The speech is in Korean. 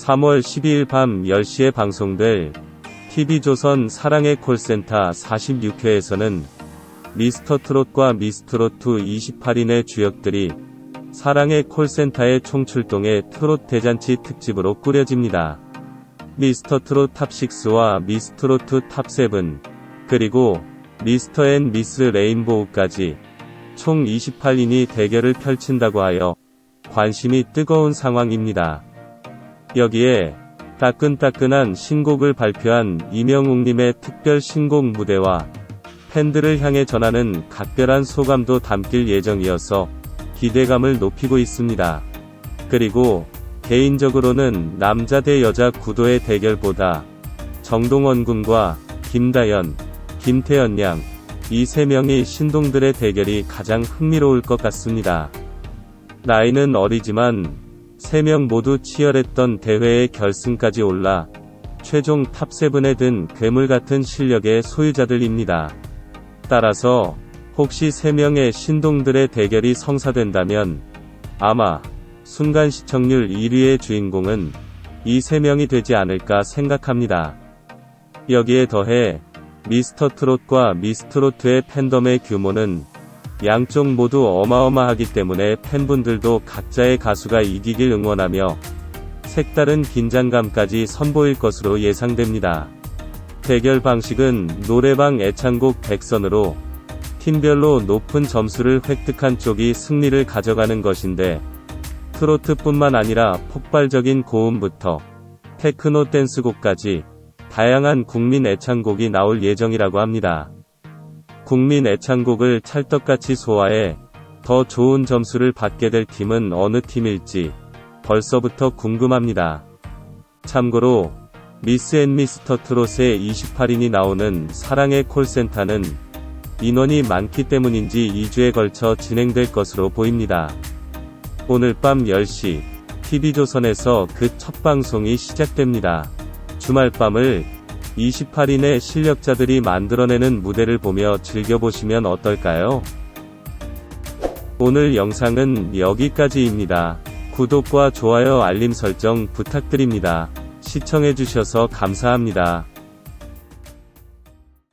3월 12일 밤 10시에 방송될 TV조선 사랑의 콜센터 46회에서는 미스터 트롯과 미스트롯2 28인의 주역들이 사랑의 콜센터의 총출동의 트롯 대잔치 특집으로 꾸려집니다. 미스터 트롯 탑6와 미스트롯2 탑7 그리고 미스터 앤 미스 레인보우까지 총 28인이 대결을 펼친다고 하여 관심이 뜨거운 상황입니다. 여기에 따끈따끈한 신곡을 발표한 이명웅님의 특별 신곡 무대와 팬들을 향해 전하는 각별한 소감도 담길 예정이어서 기대감을 높이고 있습니다. 그리고 개인적으로는 남자 대 여자 구도의 대결보다 정동원 군과 김다연, 김태연 양, 이 세 명의 신동들의 대결이 가장 흥미로울 것 같습니다. 나이는 어리지만 세 명 모두 치열했던 대회의 결승까지 올라 최종 탑7에 든 괴물 같은 실력의 소유자들입니다. 따라서 혹시 세 명의 신동들의 대결이 성사된다면 아마 순간 시청률 1위의 주인공은 이 세 명이 되지 않을까 생각합니다. 여기에 더해 미스터 트롯과 미스트롯2의 팬덤의 규모는 양쪽 모두 어마어마하기 때문에 팬분들도 각자의 가수가 이기길 응원하며 색다른 긴장감까지 선보일 것으로 예상됩니다. 대결 방식은 노래방 애창곡 100선으로 팀별로 높은 점수를 획득한 쪽이 승리를 가져가는 것인데 트로트뿐만 아니라 폭발적인 고음부터 테크노 댄스곡까지 다양한 국민 애창곡이 나올 예정이라고 합니다. 국민 애창곡을 찰떡같이 소화해 더 좋은 점수를 받게 될 팀은 어느 팀일지 벌써부터 궁금합니다. 참고로 미스 앤 미스터 트롯의 28인이 나오는 사랑의 콜센터는 인원이 많기 때문인지 2주에 걸쳐 진행될 것으로 보입니다. 오늘 밤 10시 TV조선에서 그 첫 방송이 시작됩니다. 주말 밤을 28인의 실력자들이 만들어내는 무대를 보며 즐겨보시면 어떨까요? 오늘 영상은 여기까지입니다. 구독과 좋아요 알림 설정 부탁드립니다. 시청해주셔서 감사합니다.